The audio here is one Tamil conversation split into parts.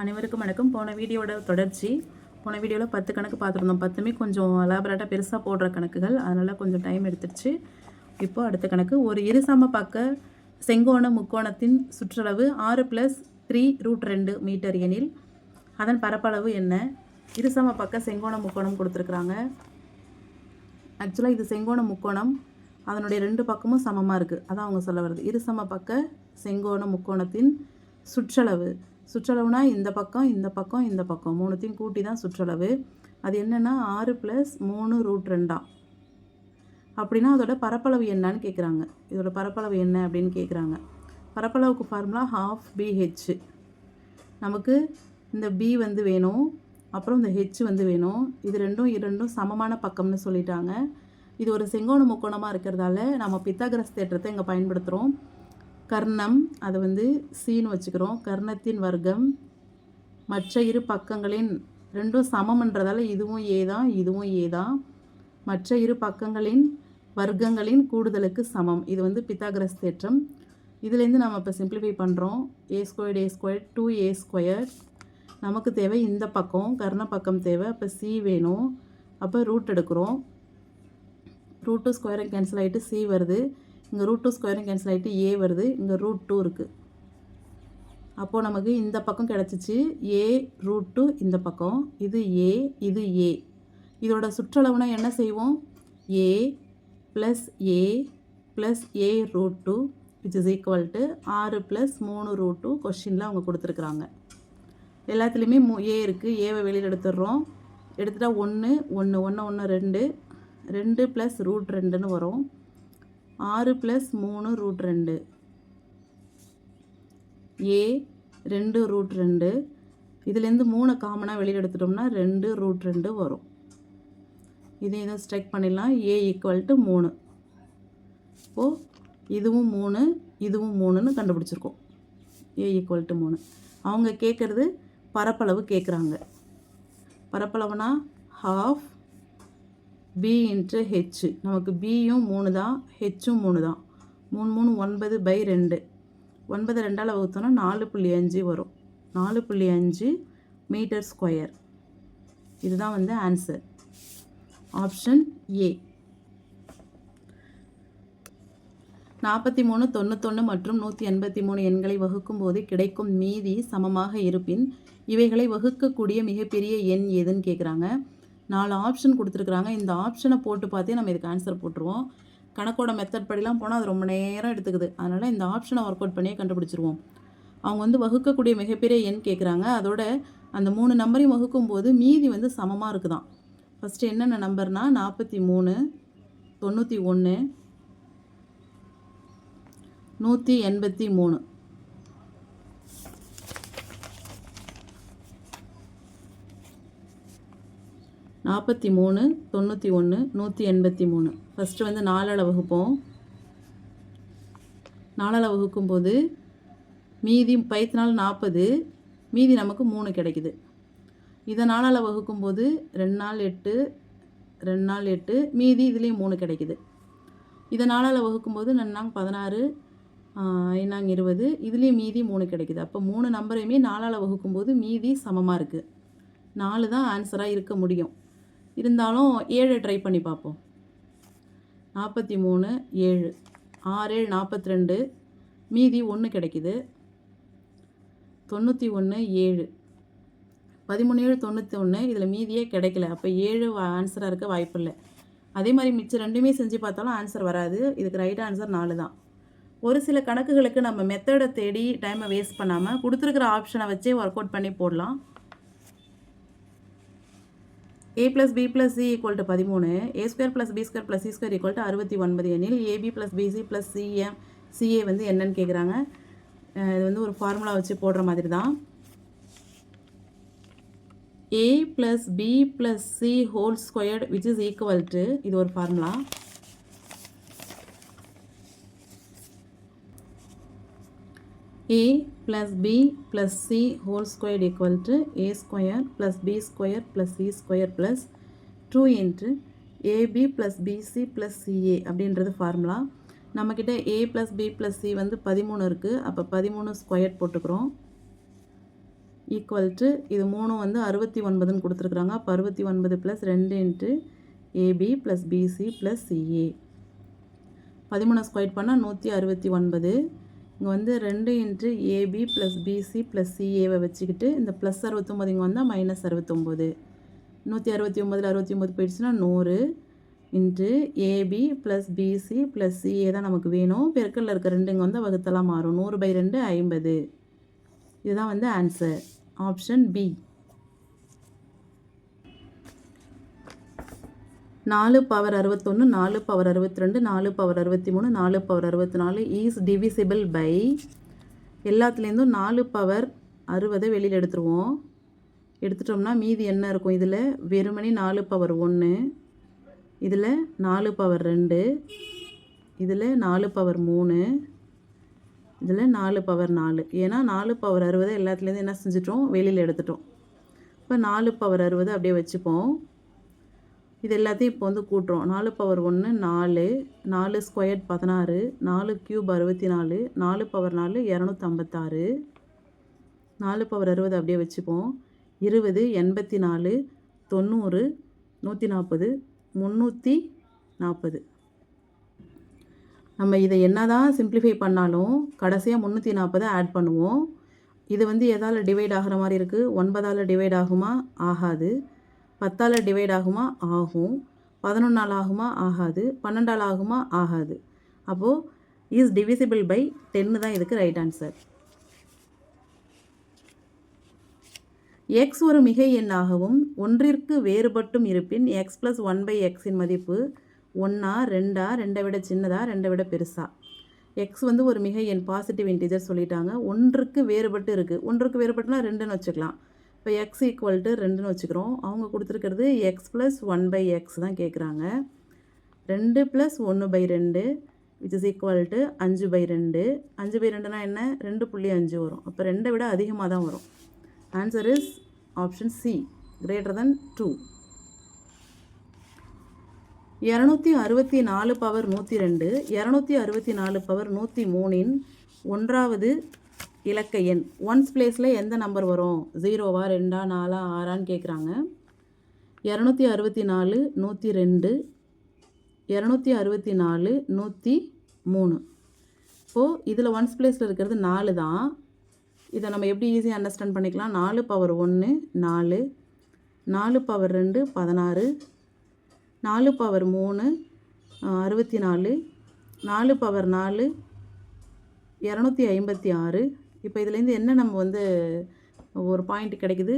அனைவருக்கும் வணக்கம். போன வீடியோட தொடர்ச்சி. போன வீடியோவில் பத்து கணக்கு பார்த்துருந்தோம். பத்துமே கொஞ்சம் அலாபரேட்டாக பெருசாக போடுற கணக்குகள். அதனால் கொஞ்சம் டைம் எடுத்துருச்சு. இப்போது அடுத்த கணக்கு. ஒரு இருசம பக்க செங்கோண முக்கோணத்தின் சுற்றளவு ஆறு ப்ளஸ் த்ரீ ரூட் ரெண்டு மீட்டர் எனில் அதன் பரப்பளவு என்ன? இருசம பக்க செங்கோண முக்கோணம் கொடுத்துருக்குறாங்க. ஆக்சுவலாக இது செங்கோண முக்கோணம். அதனுடைய ரெண்டு பக்கமும் சமமாக இருக்குது அதான் அவங்க சொல்ல வருது இருசம பக்க செங்கோண முக்கோணத்தின் சுற்றளவு. சுற்றளவுனா இந்த பக்கம் இந்த பக்கம் இந்த பக்கம். மூணுத்தையும் கூட்டி தான் சுற்றளவு. அது என்னென்னா ஆறு ப்ளஸ் மூணு ரூட் ரெண்டா அப்படின்னா அதோட பரப்பளவு என்னன்னு கேட்குறாங்க இதோட பரப்பளவு என்ன அப்படின்னு கேட்குறாங்க பரப்பளவுக்கு ஃபார்முலா ஹாஃப் பிஹெச் நமக்கு இந்த பி வந்து வேணும். அப்புறம் இந்த ஹெச் வந்து வேணும். இது ரெண்டும் இரண்டும் சமமான பக்கம்னு சொல்லிட்டாங்க. இது ஒரு செங்கோண முக்கோணமாக இருக்கிறதால நம்ம பித்தாகிரஸ் தேற்றத்தை இங்கே பயன்படுத்துகிறோம் கர்ணம் அதை வந்து சீன்னு வச்சுக்கிறோம். கர்ணத்தின் வர்க்கம் மற்ற இரு பக்கங்களின் ரெண்டும் சமம்ன்றதால இதுவும் ஏ தான் இதுவும் ஏ தான். மற்ற இரு பக்கங்களின் வர்க்கங்களின் கூடுதலுக்கு சமம். இது வந்து பித்தாகரஸ் தேற்றம். இதுலேருந்து நம்ம இப்போ சிம்பிளிஃபை பண்ணுறோம் A squared A square two A square நமக்கு தேவை இந்த பக்கம் கர்ண பக்கம் தேவை. அப்போ சி வேணும். அப்போ ரூட் எடுக்கிறோம். ரூட் டூ ஸ்கொயரும் கேன்சல் ஆகிட்டு சி வருது. இங்கே ரூட் டூ ஸ்கொயரும் கேன்சல் ஆகிட்டு ஏ வருது. இங்கே ரூட் டூ இருக்குது அப்போது நமக்கு இந்த பக்கம் கிடச்சிச்சு. ஏ ரூட் டூ இந்த பக்கம். இது ஏ இது ஏ இதோட சுற்றளவுனா என்ன செய்வோம்? A plus A plus A root two which is equal to ஆறு ப்ளஸ் மூணு ரூட் டூ கொஷினில் அவங்க கொடுத்துருக்குறாங்க. எல்லாத்துலேயுமே மூ ஏ இருக்குது ஏவை வெளியில் எடுத்துடுறோம். எடுத்துகிட்டா ஒன்று ஒன்று ஒன்று ஒன்று ரெண்டு. ரெண்டு ப்ளஸ் ரூட் ரெண்டுன்னு வரும். ஆறு ப்ளஸ் மூணு ரூட் ரெண்டு. ஏ ரெண்டு ரூட் ரெண்டு. இதுலேருந்து மூணு காமனாக வெளியில் எடுத்துட்டோம்னா ரெண்டு ரூட் ரெண்டு வரும். இதை இதை ஸ்ட்ரைக் பண்ணிடலாம். ஏ ஈக்குவல் டு மூணு. இப்போது இதுவும் மூணு இதுவும் மூணுன்னு கண்டுபிடிச்சிருக்கோம். ஏ ஈக்குவல் டு மூணு. அவங்க கேட்குறது பரப்பளவு கேட்குறாங்க. பரப்பளவுனா ஹாஃப் பி இன்ட்டு ஹெச் நமக்கு பியும் மூணு தான் ஹெச்சும் மூணு தான். மூணு மூணு ஒன்பது பை ரெண்டு. ஒன்பது ரெண்டால் வகுத்தோன்னா நாலு புள்ளி அஞ்சு வரும். நாலு புள்ளி அஞ்சு மீட்டர் ஸ்கொயர் இதுதான் வந்து ஆன்சர் ஆப்ஷன் ஏ நாற்பத்தி மூணு தொண்ணூத்தொன்று மற்றும் நூற்றி எண்பத்தி மூணு எண்களை வகுக்கும் போது கிடைக்கும் மீதி சமமாக இருப்பின் இவைகளை வகுக்கக்கூடிய மிகப்பெரிய எண் எதுன்னு கேட்குறாங்க நாலு ஆப்ஷன் கொடுத்துருக்குறாங்க. இந்த ஆப்ஷனை போட்டு பார்த்தே நம்ம இதுக்கு ஆன்சர் போட்டுருவோம். கணக்கோட மெத்தட் படிலாம் போனால் அது ரொம்ப நேரம் எடுத்துக்குது. அதனால் இந்த ஆப்ஷனை ஒர்க் அவுட் பண்ணியே கண்டுபிடிச்சிருவோம். அவங்க வந்து வகுக்கக்கூடிய மிகப்பெரிய எண் கேட்குறாங்க அதோட அந்த மூணு நம்பரையும் வகுக்கும் போது மீதி வந்து சமமாக இருக்குதான். ஃபஸ்ட்டு என்னென்ன நம்பர்னால் நாற்பத்தி மூணு தொண்ணூற்றி ஒன்று நூற்றி எண்பத்தி மூணு. நாற்பத்தி மூணு தொண்ணூற்றி ஒன்று நூற்றி எண்பத்தி மூணு. ஃபஸ்ட்டு வந்து நாலால் வகுப்போம். நாலால் வகுக்கும்போது மீதி பைத்தினால் நாற்பது மீதி நமக்கு மூணு கிடைக்குது. இதை நாலால் வகுக்கும்போது ரெண்டு நாள் எட்டு ரெண்டு நாள் எட்டு மீதி இதுலேயும் மூணு கிடைக்குது. இதை நாலால் வகுக்கும்போது நன்னாங்க பதினாறு ஐநாங்க இருபது இதுலேயும் மீதி மூணு கிடைக்குது. அப்போ மூணு நம்பரையுமே நாலால் வகுக்கும்போது மீதி சமமாக இருக்குது நாலு தான் ஆன்சராக இருக்க முடியும். இருந்தாலும் ஏழு ட்ரை பண்ணி பார்ப்போம். நாற்பத்தி மூணு ஏழு. ஆறு ஏழு நாற்பத்தி ரெண்டு மீதி ஒன்று கிடைக்குது. தொண்ணூற்றி ஒன்று ஏழு. பதிமூணு ஏழு தொண்ணூற்றி ஒன்று இதில் மீதியே கிடைக்கல. அப்போ ஏழு ஆன்சராக இருக்க வாய்ப்பு இல்லை. அதே மாதிரி மிச்சம் ரெண்டுமே செஞ்சு பார்த்தாலும் ஆன்சர் வராது. இதுக்கு ரைட் ஆன்சர் நாலு தான். ஒரு சில கணக்குகளுக்கு நம்ம மெத்தடை தேடி டைமை வேஸ்ட் பண்ணாமல் கொடுத்துருக்குற ஆப்ஷனை வச்சே ஒர்க் அவுட் பண்ணி போடலாம். A plus B plus C equal to பதிமூணு A square plus B square plus C square equal to அறுபத்தி ஒன்பது எனில் AB plus BC plus CM CA வந்து என்னன்னு கேட்குறாங்க இது வந்து ஒரு ஃபார்முலா வச்சு போடுற மாதிரி தான் A plus B plus C whole squared which is equal to இது ஒரு formula A plus B plus C whole square equal to A square plus B square plus C square plus two into AB plus BC plus CA அப்படின்றது ஃபார்முலா நம்மக்கிட்ட A plus B plus C வந்து பதிமூணு இருக்குது அப்போ பதிமூணு ஸ்கொயர் போட்டுக்கிறோம். ஈக்குவல் டு இது மூணும் வந்து அறுபத்தி ஒன்பதுன்னு கொடுத்துருக்குறாங்க. அப்போ அறுபத்தி ஒன்பது ப்ளஸ் ரெண்டு into AB plus BC plus CA பதிமூணு ஸ்கொயர் பண்ணால் நூற்றி அறுபத்தி ஒன்பது. இங்கே வந்து ரெண்டு into AB plus BC plus சிஏவை வச்சுக்கிட்டு இந்த ப்ளஸ் அறுபத்தொம்போது இங்கே வந்தால் மைனஸ் அறுபத்தொம்போது. நூற்றி அறுபத்தி ஒம்பதில் அறுபத்தி ஒம்பது போயிடுச்சுன்னா நூறு into AB plus BC plus CA தான் நமக்கு வேணும். பெருக்கல்ல இருக்க ரெண்டு இங்கே வந்து வகுத்தலாம் மாறும். நூறு பை ரெண்டு ஐம்பது. இதுதான் வந்து ஆன்சர் ஆப்ஷன் பி நாலு பவர் அறுபத்தொன்று நாலு பவர் அறுபத்தி ரெண்டு நாலு பவர் அறுபத்தி மூணு நாலு பவர் அறுபத்தி நாலு ஈஸ் டிவிசிபிள் பை எல்லாத்துலேருந்தும் நாலு பவர் அறுபதை வெளியில் எடுத்துருவோம் எடுத்துட்டோம்னா மீதி என்ன இருக்கும் இதில் வெறுமனே நாலு பவர் ஒன்று இதில் நாலு பவர் ரெண்டு இதில் நாலு பவர் மூணு இதில் நாலு பவர் நாலு ஏன்னா நாலு பவர் அறுபது எல்லாத்துலேருந்து என்ன செஞ்சிட்டோம் வெளியில் எடுத்துட்டோம் இப்போ நாலு பவர் அறுபது அப்படியே வச்சுப்போம் இது எல்லாத்தையும் இப்போ வந்து கூட்டுறோம். நாலு பவர் ஒன்று நாலு நாலு ஸ்கொயர் பதினாறு நாலு க்யூப் அறுபத்தி நாலு நாலு பவர் நாலு இரநூத்தம்பத்தாறு. நாலு பவர் அறுபது அப்படியே வச்சுப்போம். இருபது எண்பத்தி நாலு தொண்ணூறு நூற்றி நாற்பது முந்நூற்றி நாற்பது நம்ம இதை என்ன தான் சிம்ப்ளிஃபை பண்ணாலும் கடைசியாக முந்நூற்றி நாற்பதை ஆட் பண்ணுவோம். இது வந்து எதால் டிவைட் ஆகிற மாதிரி இருக்குது ஒன்பதால் டிவைட் ஆகுமா? ஆகாது. பத்தால் டிவைட் ஆகுமா? ஆகும். பதினொன்றால் ஆகுமா ஆகாது. பன்னெண்டால் ஆகுமா ஆகாது. அப்போது இஸ் டிவிசிபிள் பை டென்னு தான் இதுக்கு ரைட் ஆன்சர் எக்ஸ் ஒரு மிகை எண்ணாகவும் ஒன்றிற்கு வேறுபட்டும் இருப்பின் எக்ஸ் ப்ளஸ் ஒன் பை எக்ஸின் மதிப்பு ஒன்றா ரெண்டா ரெண்டை விட சின்னதா ரெண்டை விட பெருசா? எக்ஸ் வந்து ஒரு மிகை எண் பாசிட்டிவ் இன்டிஜர் சொல்லிட்டாங்க. ஒன்றுக்கு வேறுபட்டு இருக்குது ஒன்றுக்கு வேறுபட்டுனா ரெண்டுன்னு வச்சுக்கலாம். இப்போ எக்ஸ் ஈக்குவல் டு ரெண்டுன்னு வச்சுக்கிறோம். அவங்க கொடுத்துருக்கிறது X plus one by X தான் கேட்குறாங்க ரெண்டு ப்ளஸ் ஒன்று பை ரெண்டு விச் இஸ் ஈக்குவல் டு அஞ்சு பை ரெண்டு. அஞ்சு பை ரெண்டுனா என்ன? ரெண்டு புள்ளி அஞ்சு வரும். அப்போ ரெண்டை விட அதிகமாக தான் வரும். Answer is option C greater than two இரநூத்தி அறுபத்தி நாலு பவர் நூற்றி ரெண்டு. இரநூத்தி அறுபத்தி நாலு பவர் நூற்றி மூணின் ஒன்றாவது இலக்க எண். ஒன்ஸ் பிளேஸில் எந்த நம்பர் வரும்? ஜீரோவா ரெண்டா நாலா ஆறான்னு கேட்குறாங்க இரநூத்தி அறுபத்தி நாலு நூற்றி ரெண்டு இரநூத்தி அறுபத்தி நாலு நூற்றி மூணு. இப்போது இதில் ஒன்ஸ் பிளேஸில் இருக்கிறது நாலு தான். இதை நம்ம எப்படி ஈஸியாக அண்டர்ஸ்டாண்ட் பண்ணிக்கலாம்? நாலு பவர் ஒன்று நாலு. நாலு பவர் ரெண்டு பதினாறு. நாலு பவர் மூணு அறுபத்தி நாலு. நாலு பவர் நாலு இரநூத்தி ஐம்பத்தி ஆறு. இப்போ இதுலேருந்து என்ன நம்ம வந்து ஒரு பாயிண்ட் கிடைக்குது?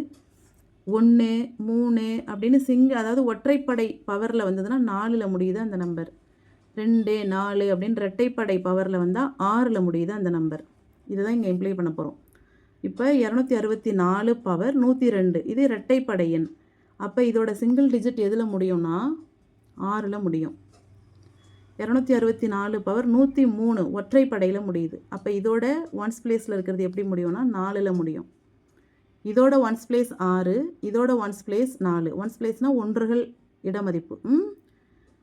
ஒன்று மூணு அப்படின்னு சிங்க அதாவது ஒற்றைப்படை பவரில் வந்ததுன்னா நாலில் முடியுது அந்த நம்பர் ரெண்டு நாலு அப்படின்னு ரெட்டைப்படை பவரில் வந்தால் ஆறில் முடியுது அந்த நம்பர் இதுதான் இங்கே இம்ப்ளை பண்ண போகிறோம் இப்போ இரநூத்தி அறுபத்தி நாலு பவர் நூற்றி ரெண்டு. இது ரெட்டைப்படை எண். அப்போ இதோட சிங்கிள் டிஜிட் எதில் முடியும்னா ஆறில் முடியும். இரநூத்தி அறுபத்தி நாலு பவர் நூற்றி மூணு ஒற்றைப்படையில் முடியுது. அப்போ இதோட ஒன்ஸ் பிளேஸில் இருக்கிறது எப்படி முடியும்னா நாலில் முடியும். இதோட ஒன்ஸ் பிளேஸ் ஆறு இதோட ஒன்ஸ் பிளேஸ் நாலு. ஒன்ஸ் பிளேஸ்னால் ஒன்றுகள் இடமதிப்பு. ம்?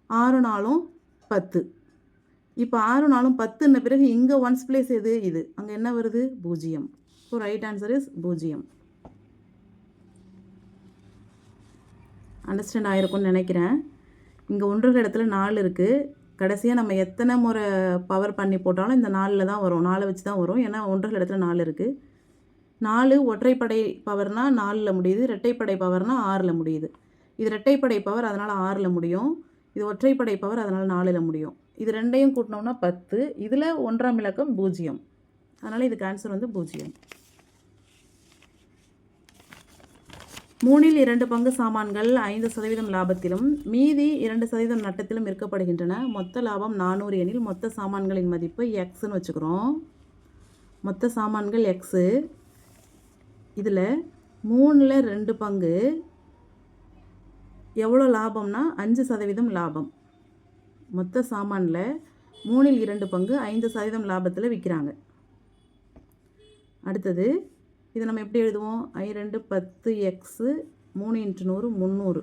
ஆறு நாளும் பத்து. இப்போ ஆறு நாளும் பத்துன்ன பிறகு இங்கே ஒன்ஸ் பிளேஸ் எது? இது. அங்கே என்ன வருது? பூஜ்ஜியம். ஸோ ரைட் ஆன்சர் இஸ் பூஜ்ஜியம். அண்டர்ஸ்டாண்ட் ஆகிருக்கும்னு நினைக்கிறேன். இங்கே ஒன்றுகள் இடத்துல நாலு இருக்குது கடைசியாக நம்ம எத்தனை முறை பவர் பண்ணி போட்டாலும் இந்த நாலில் தான் வரும். நாலை வச்சு தான் வரும். ஏன்னா ஒன்றரை இடத்துல நாலு இருக்குது நாலு ஒற்றைப்படை பவர்னால் நாலில் முடியுது. இரட்டைப்படை பவர்னால் ஆறில் முடியுது. இது இரட்டைப்படை பவர் அதனால் ஆறில் முடியும். இது ஒற்றைப்படை பவர் அதனால் நாலில் முடியும். இது ரெண்டையும் கூட்டினோம்னா பத்து. இதில் ஒன்றாம் இலக்கம் பூஜ்ஜியம். அதனால் இதுக்கு ஆன்சர் வந்து பூஜ்ஜியம். மூணில் இரண்டு பங்கு சாமான்கள் ஐந்து சதவீதம் லாபத்திலும் மீதி இரண்டு சதவீதம் நட்டத்திலும் விற்கப்படுகின்றன. மொத்த லாபம் நானூறு எனில் மொத்த சாமான்களின் மதிப்பு எக்ஸ்ன்னு வச்சுக்கிறோம். மொத்த சாமான்கள் எக்ஸு இதில் மூணில் ரெண்டு பங்கு எவ்வளோ லாபம்னா அஞ்சு சதவீதம் லாபம். மொத்த சாமானில் மூணில் இரண்டு பங்கு ஐந்து சதவீதம் லாபத்தில் விற்கிறாங்க அடுத்தது இதை நம்ம எப்படி எழுதுவோம்? ஐ ரெண்டு பத்து எக்ஸு மூணு இன்ட்டு நூறு முந்நூறு.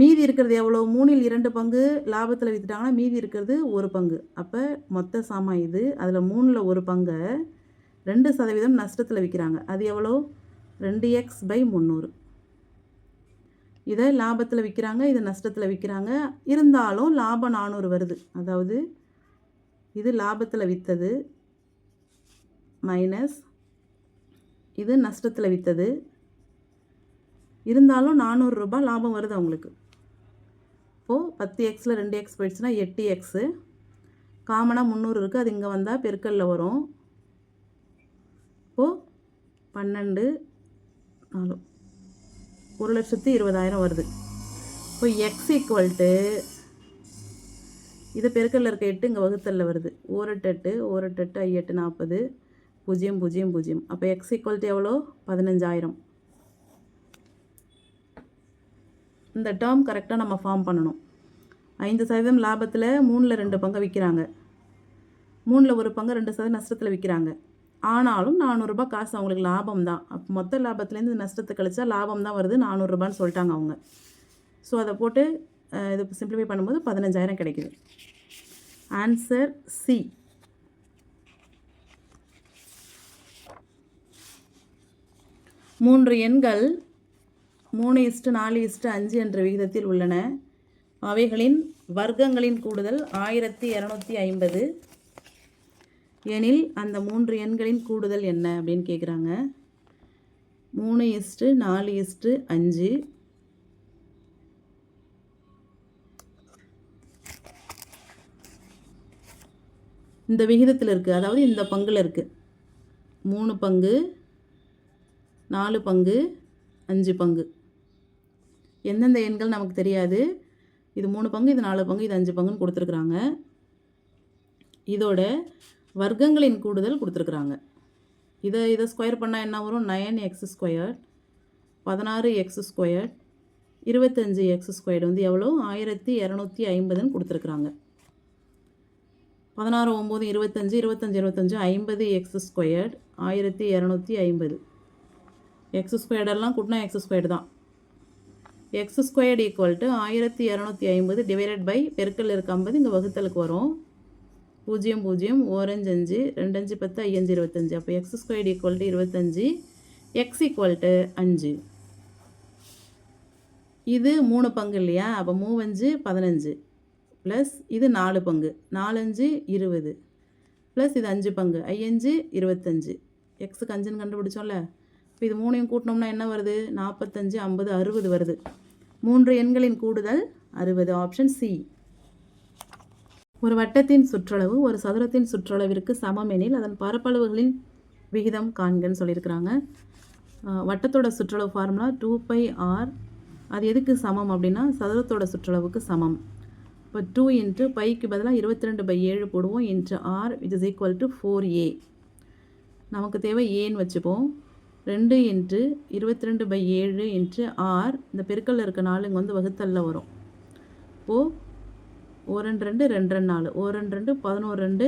மீதி இருக்கிறது எவ்வளோ மூணில் இரண்டு பங்கு. லாபத்தில் விற்றுட்டாங்கன்னா மீதி இருக்கிறது ஒரு பங்கு. அப்போ மொத்த சாமான் இது. அதில் மூணில் ஒரு பங்கை ரெண்டு சதவீதம் நஷ்டத்தில் விற்கிறாங்க அது எவ்வளோ ரெண்டு எக்ஸ் பை முந்நூறு. இதை லாபத்தில் விற்கிறாங்க இதை நஷ்டத்தில் விற்கிறாங்க இருந்தாலும் லாபம் நானூறு வருது. அதாவது இது லாபத்தில் விற்றது மைனஸ் இது நஷ்டத்தில் விற்றது இருந்தாலும் நானூறுரூபா லாபம் வருது அவங்களுக்கு. இப்போது பத்து எக்ஸில் ரெண்டு எக்ஸ் போயிடுச்சுன்னா எட்டு எக்ஸு காமனாக முந்நூறு இருக்குது அது இங்கே வந்தால் பெருக்கல்ல வரும். இப்போது பன்னெண்டு நாலு. ஒரு லட்சத்து இருபதாயிரம் வருது. இப்போ எக்ஸ் ஈக்குவல்ட்டு இது பெருக்கல்ல இருக்க எட்டு இங்கே வகுத்தலில் வருது. ஓரெட்டு எட்டு ஓரெட்டு எட்டு ஐ எட்டு நாற்பது பூஜ்ஜியம் பூஜ்ஜியம் பூஜ்ஜியம். அப்போ எக்ஸ் ஈக்குவல்ட்டு எவ்வளோ பதினஞ்சாயிரம். இந்த டேர்ம் கரெக்டாக நம்ம ஃபார்ம் பண்ணணும். ஐந்து சதவீதம் லாபத்தில் மூணில் ரெண்டு பங்கை விற்கிறாங்க மூணில் ஒரு பங்கு ரெண்டு சதவீதம் நஷ்டத்தில் விற்கிறாங்க ஆனாலும் நானூறுரூபா காசு அவங்களுக்கு லாபம் தான். அப்போ மொத்த லாபத்துலேருந்து நஷ்டத்தை கழிச்சா லாபம் தான் வருது நானூறுரூபான்னு சொல்லிட்டாங்க அவங்க. ஸோ அதை போட்டு இது சிம்பிளிஃபை பண்ணும்போது பதினஞ்சாயிரம் கிடைக்குது. ஆன்சர் சி மூன்று எண்கள் மூணு இஸ்டு நாலு இஸ்டு அஞ்சு என்ற விகிதத்தில் உள்ளன. அவைகளின் வர்க்கங்களின் கூடுதல் ஆயிரத்தி இரநூத்தி ஐம்பது. எனில் அந்த மூன்று எண்களின் கூடுதல் என்ன அப்படின்னு கேட்குறாங்க மூணு இஸ்டு நாலு இஸ்டு அஞ்சு. இந்த விகிதத்தில் இருக்குது அதாவது இந்த பங்கில் இருக்குது மூணு பங்கு நாலு பங்கு அஞ்சு பங்கு. எந்தெந்த எண்கள் நமக்கு தெரியாது. இது மூணு பங்கு இது நாலு பங்கு இது அஞ்சு பங்குன்னு கொடுத்துருக்குறாங்க. இதோட வர்க்கங்களின் கூடுதல் கொடுத்துருக்குறாங்க. இதை இதை ஸ்கொயர் பண்ணால் என்ன வரும்? நயன் எக்ஸ் ஸ்கொயர் பதினாறு எக்ஸ் ஸ்கொயர் இருபத்தஞ்சி எக்ஸ் ஸ்கொயர்டு வந்து எவ்வளோ? ஆயிரத்தி இரநூத்தி ஐம்பதுன்னு கொடுத்துருக்குறாங்க. பதினாறு ஒம்பது இருபத்தஞ்சி இருபத்தஞ்சி இருபத்தஞ்சி ஐம்பது எக்ஸ் ஸ்கொயர்ட் ஆயிரத்தி இரநூத்தி ஐம்பது. எக்ஸ் ஸ்கொயர்டெல்லாம் கூட்டினா எக்ஸ் ஸ்கொயர்டு தான். எக்ஸ் ஸ்கொயர்டு ஈக்குவல் டு ஆயிரத்தி இரநூத்தி ஐம்பது டிவைடட் பை பெருக்கல் இருக்க ஐம்பது இங்கே வகுத்தலுக்கு வரும். பூஜ்ஜியம் பூஜ்ஜியம் ஓரஞ்சு அஞ்சு ரெண்டஞ்சு பத்து ஐயஞ்சு இருபத்தஞ்சு. அப்போ எக்ஸ் ஸ்கொயர்டு ஈக்குவல் டு இருபத்தஞ்சி எக்ஸ் ஈக்குவல் டு அஞ்சு. இது மூணு பங்கு இல்லையா? அப்போ மூவஞ்சு பதினஞ்சு. ப்ளஸ் இது நாலு பங்கு. நாலஞ்சு இருபது. ப்ளஸ் இது அஞ்சு பங்கு. ஐயஞ்சு இருபத்தஞ்சு. எக்ஸுக்கு அஞ்சுன்னு கண்டுபிடிச்சோம்ல? இப்போ இது மூணையும் கூட்டினோம்னா என்ன வருது? நாற்பத்தஞ்சு ஐம்பது அறுபது வருது. மூன்று எண்களின் கூடுதல் அறுபது. ஆப்ஷன் சி ஒரு வட்டத்தின் சுற்றளவு ஒரு சதுரத்தின் சுற்றளவிற்கு சமம் எனில் அதன் பரப்பளவுகளின் விகிதம் காண்கன்னு சொல்லியிருக்கிறாங்க. வட்டத்தோட சுற்றளவு ஃபார்முலா டூ பை ஆர் அது எதுக்கு சமம் அப்படின்னா சதுரத்தோட சுற்றளவுக்கு சமம். இப்போ டூ இன்ட்டு பைக்கு பதிலாக இருபத்தி ரெண்டு பை ஏழு போடுவோம். Into r it is equal to four a நமக்கு தேவை ஏன்னு வச்சுப்போம். ரெண்டு இன்ட்டு இருபத்தி ரெண்டு பை ஏழு இன்ட்டு ஆர் இந்த பெருக்கல்ல இருக்க நாலு இங்கே வந்து வகுத்தல்ல வரும். இப்போது ஒரு ரெண்டு ரெண்டு ரெண்டு ரெண்டு நாலு. ஒரு ரெண்டு ரெண்டு பதினோரு ரெண்டு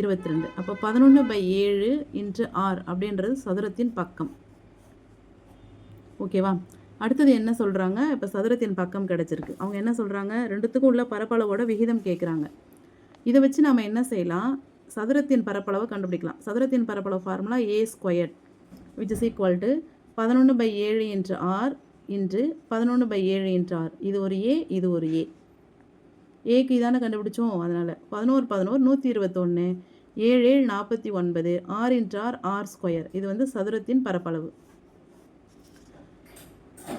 இருபத்தி ரெண்டு அப்போ பதினொன்று பை ஏழு இன்ட்டு ஆர் அப்படின்றது சதுரத்தின் பக்கம். ஓகேவா? அடுத்தது என்ன சொல்கிறாங்க இப்போ சதுரத்தின் பக்கம் கிடச்சிருக்கு. அவங்க என்ன சொல்கிறாங்க ரெண்டுத்துக்கும் உள்ள பரப்பளவோட விகிதம் கேட்குறாங்க இதை வச்சு நம்ம என்ன செய்யலாம்? சதுரத்தின் பரப்பளவை கண்டுபிடிக்கலாம். சதுரத்தின் பரப்பளவு formula a square which is equal to பதினொன்று பை ஏழு இன்ட்டு ஆர் இன்ட்டு பதினொன்று பை ஏழு இன்ட்டு ஆர். இது ஒரு ஏ இது ஒரு ஏ. ஏக்கு இதானே கண்டுபிடிச்சோம் அதனால். பதினோரு பதினோரு நூற்றி இருபத்தொன்று ஏழு ஏழு நாற்பத்தி ஒன்பது r into r r square. இது வந்து சதுரத்தின் பரப்பளவு.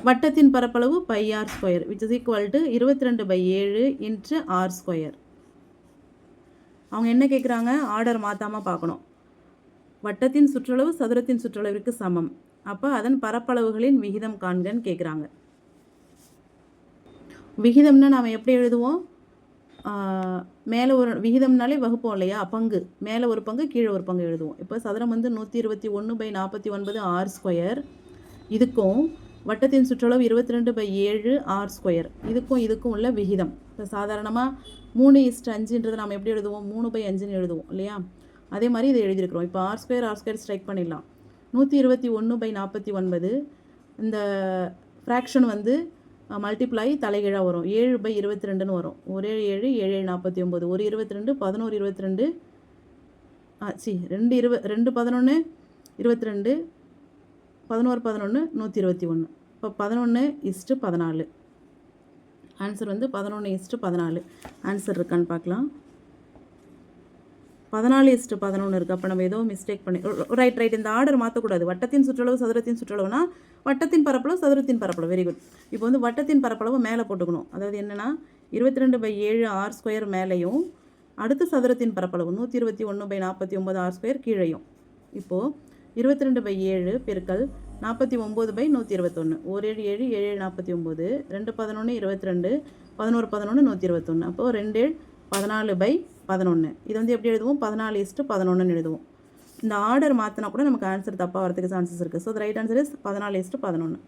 வட்டத்தின் பரப்பளவு pi r square. Which is equal to இருபத்தி ரெண்டு பை ஏழு இன்ட்டு ஆர் ஸ்கொயர். அவங்க என்ன கேட்குறாங்க ஆர்டர் மாற்றாமல் பார்க்கணும். வட்டத்தின் சுற்றளவு சதுரத்தின் சுற்றளவிற்கு சமம். அப்போ அதன் பரப்பளவுகளின் விகிதம் காண்கன்னு கேட்குறாங்க விகிதம்னா நாம் எப்படி எழுதுவோம்? மேலே ஒரு விகிதம்னாலே வகுப்போம் இல்லையா? பங்கு. மேலே ஒரு பங்கு கீழே ஒரு பங்கு எழுதுவோம். இப்போ சதுரம் வந்து நூற்றி இருபத்தி ஒன்று பை நாற்பத்தி ஒன்பது ஆர் ஸ்கொயர் இதுக்கும் வட்டத்தின் சுற்றளவு இருபத்தி ரெண்டு பை ஏழு ஆர் ஸ்கொயர் இதுக்கும் இதுக்கும் உள்ள விகிதம். இப்போ சாதாரணமாக மூணு இஸ்ட் அஞ்சுன்றது நம்ம எப்படி எழுதுவோம்? மூணு பை அஞ்சுன்னு எழுதுவோம் இல்லையா? அதே மாதிரி இதை எழுதியிருக்கிறோம். இப்போ r square r square strike பண்ணிடலாம். நூற்றி இருபத்தி ஒன்று பை நாற்பத்தி ஒன்பது. இந்த ஃப்ராக்ஷன் வந்து மல்டிப்ளை தலைகீழாக வரும். ஏழு பை இருபத்தி ரெண்டுன்னு வரும். ஒரே ஏழு ஏழு ஏழு நாற்பத்தி ஒம்பது ஒரு இருபத்தி ரெண்டு பதினோரு இருபத்தி ரெண்டு. ஆ சி ரெண்டு இருவ ரெண்டு பதினொன்று இருபத்தி ரெண்டு. பதினோரு பதினொன்று நூற்றி இருபத்தி ஒன்று இப்போ பதினொன்று இஸ்ட்டு பதினாலு. ஆன்சர் வந்து பதினொன்று இஸ்ட்டு பதினாலு. ஆன்சர் இருக்கான்னு பார்க்கலாம். பதினாலு இஸ்ட்டு பதினொன்று இருக்குது அப்போ நம்ம ஏதோ மிஸ்டேக் பண்ணி ரைட் ரைட் இந்த ஆர்டர் மாற்றக்கூடாது வட்டத்தின் சுற்றளவு சதுரத்தின் சுற்றளவுனா வட்டத்தின் பரப்பளவு சதுரத்தின் பரப்பளவு. வெரி குட் இப்போ வந்து வட்டத்தின் பரப்பளவு மேலே போட்டுக்கணும். அதாவது என்னென்னா இருபத்தி ரெண்டு பை ஏழு ஆர் ஸ்கொயர் மேலேயும் அடுத்த சதுரத்தின் பரப்பளவு நூற்றி இருபத்தி ஒன்று பை நாற்பத்தி ஒம்பது ஆர் ஸ்கொயர் கீழேயும். இப்போது இருபத்தி ரெண்டு பை ஏழு பெருக்கல் நாற்பத்தி ஒம்பது பை நூற்றி இருபத்தொன்று ஒரு ஏழு ஏழு ஏழு ஏழு நாற்பத்தி ஒம்பது ரெண்டு பதினொன்று இருபத்தி ரெண்டு பதினோரு பதினொன்று நூற்றி இருபத்தொன்று அப்போது ரெண்டு ஏழு பதினாலு பை பதினொன்று இது வந்து எப்படி எழுதுவோம்? பதினாலு இஸ்ட்டு பதினொன்றுன்னு எழுதுவோம். இந்த ஆர்டர் மாற்றினா கூட நமக்கு ஆன்சர் தப்பாக வரதுக்கு சான்சஸ் இருக்குது ஸோ ரைட் ஆன்சர் இஸ் பதினாலு இஸ்ட்டு பதினொன்று